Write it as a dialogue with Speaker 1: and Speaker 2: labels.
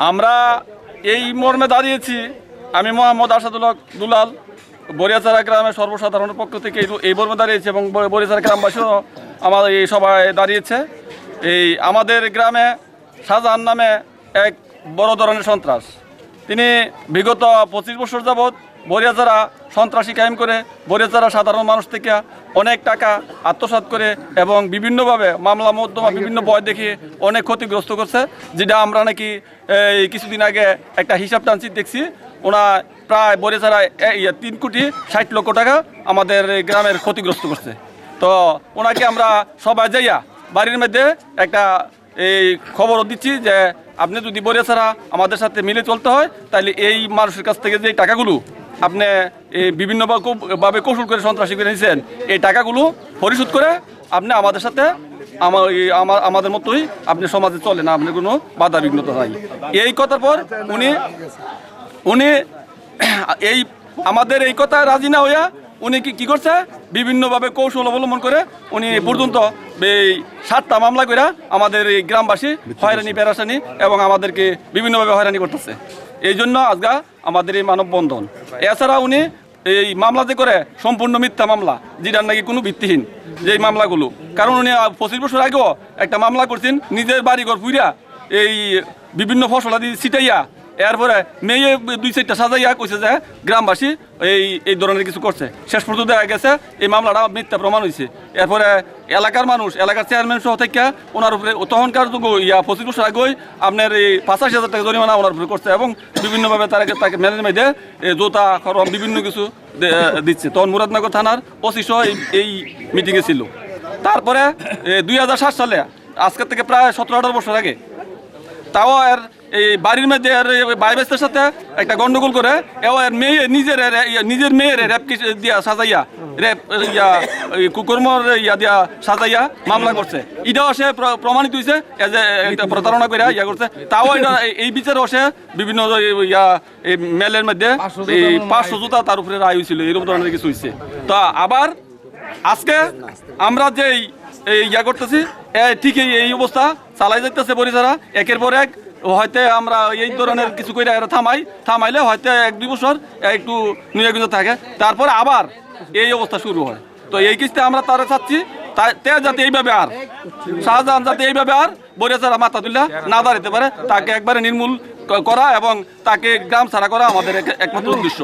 Speaker 1: আমরা এই মর্মে দাঁড়িয়েছি। আমি মোহাম্মদ আসাদুল্লাহ দুলাল, বরিয়াচারা গ্রামের সর্বসাধারণের পক্ষ থেকে এই- মর্মে দাঁড়িয়েছি এবং বরিয়াচারা গ্রামবাসীও আমাদের এই সবাই দাঁড়িয়েছে। এই আমাদের গ্রামে শাহজাহান নামে এক বড় ধরনের সন্ত্রাস। তিনি বিগত পঁচিশ বছর যাবৎ বরিয়াচারা সন্ত্রাসী কায়েম করে বরিয়াচারা সাধারণ মানুষ থেকে অনেক টাকা আত্মসাৎ করে এবং বিভিন্নভাবে মামলা মধ্যমা বিভিন্ন বয় দেখিয়ে অনেক ক্ষতিগ্রস্ত করছে। যেটা আমরা নাকি এই কিছুদিন আগে একটা হিসাব টানছি দেখছি ওনা প্রায় বরিয়াচারা এ- ইয়ে তিন কোটি ষাট লক্ষ টাকা আমাদের গ্রামের ক্ষতিগ্রস্ত করছে। তো ওনাকে আমরা সবাই যাইয়া বাড়ির মধ্যে একটা এই খবর দিচ্ছি যে আপনি যদি বলে ছাড়া আমাদের সাথে মিলে চলতে হয় তাহলে এই মানুষের কাছ থেকে যে টাকাগুলো আপনি এই বিভিন্ন ভাবে কৌশল করে সন্ত্রাসী করে নিয়েছেন এই টাকাগুলো পরিশোধ করে আপনি আমাদের সাথে, আমার আমার, আমাদের মতোই আপনি সমাজে চলেন, আপনার কোনো বাধা বিঘ্নতা নাই। এই কথার পর উনি উনি এই, আমাদের এই কথায় রাজি না হইয়া উনি কি, কী করছে? বিভিন্নভাবে কৌশল অবলম্বন করে উনি পর্যন্ত এই সাতটা মামলা করে আমাদের এই গ্রামবাসী হয়রানি পেরাসানি এবং আমাদেরকে বিভিন্নভাবে হয়রানি করতেছে। এই জন্য আজগা আমাদের এই মানববন্ধন। এছাড়া উনি এই মামলা যে করে, সম্পূর্ণ মিথ্যা মামলা, যেটার নাকি কোনো ভিত্তিহীন, যে মামলাগুলো। কারণ উনি পঁচিশ বছর আগেও একটা মামলা করছেন, নিজের বাড়িঘর ফুইরা এই বিভিন্ন ফসলাদি ছিটাইয়া এরপরে মেয়ে দুই চারটা সাজাইয়া কইছে যে, গ্রামবাসী এই এই ধরনের কিছু করছে। শেষ পর্যন্ত দেখা গেছে এই মামলাটা মিথ্যা প্রমাণ হয়েছে এরপরে এলাকার মানুষ, এলাকার চেয়ারম্যান সহ থেকে ওনার উপরে তখনকার ইয়া পঁচিশ বছর আগেই আপনার এই পঁচাশি হাজার টাকা জরিমানা ওনার উপরে করছে। এবং বিভিন্নভাবে তাকে তাকে ম্যানেজ মেয়েদে জোতা, খরম, বিভিন্ন কিছু দিচ্ছে। তখন মুরাদনগর থানার সহ এই এই মিটিংয়ে ছিল। তারপরে দুই হাজার সাত সালে আজকের থেকে প্রায় সতেরো আঠারো বছর আগে তাও আর এই বাড়ির মধ্যে ভাই বেস্তের সাথে একটা গন্ডগোল করে এও আর মেয়ে নিজের নিজের মেয়ের র্যাপ দিয়া সাজাইয়া র্যাপ ইয়া কুকর্মর ইয়া দিয়া সাজাইয়া মামলা করছে। এটাও সে প্রমাণিত হয়েছে এজ এ প্রতারণা করে ইয়া করছে। তাও এটা এই- এই বিচারে সে বিভিন্ন ইয়া এই মেলের মধ্যে এই পাঁচশো জুতা তার উপরে রায় হয়েছিল এরকম ধরনের কিছু হয়েছে তো আবার আজকে আমরা যেই এই ইয়া করতেছি ঠিকই এই অবস্থা চালাই যাইতেছে পরিচারা একের পর এক হয়তো আমরা এই ধরনের কিছু করে থামাই, থামাইলে হয়তো এক দুই বছর একটু নিয়োজিত থাকে। তারপরে আবার এই অবস্থা শুরু হয়। তো এই কিস্তি আমরা তারা চাচ্ছি যাতে এইভাবে আর, শাহজাহান যাতে এইভাবে আর, বরিয়াছাড়া মাথা তুলে না দাঁড়াতে পারে, তাকে একবারে নির্মূল করা এবং তাকে গ্রাম ছাড়া করা আমাদের একমাত্র উদ্দেশ্য।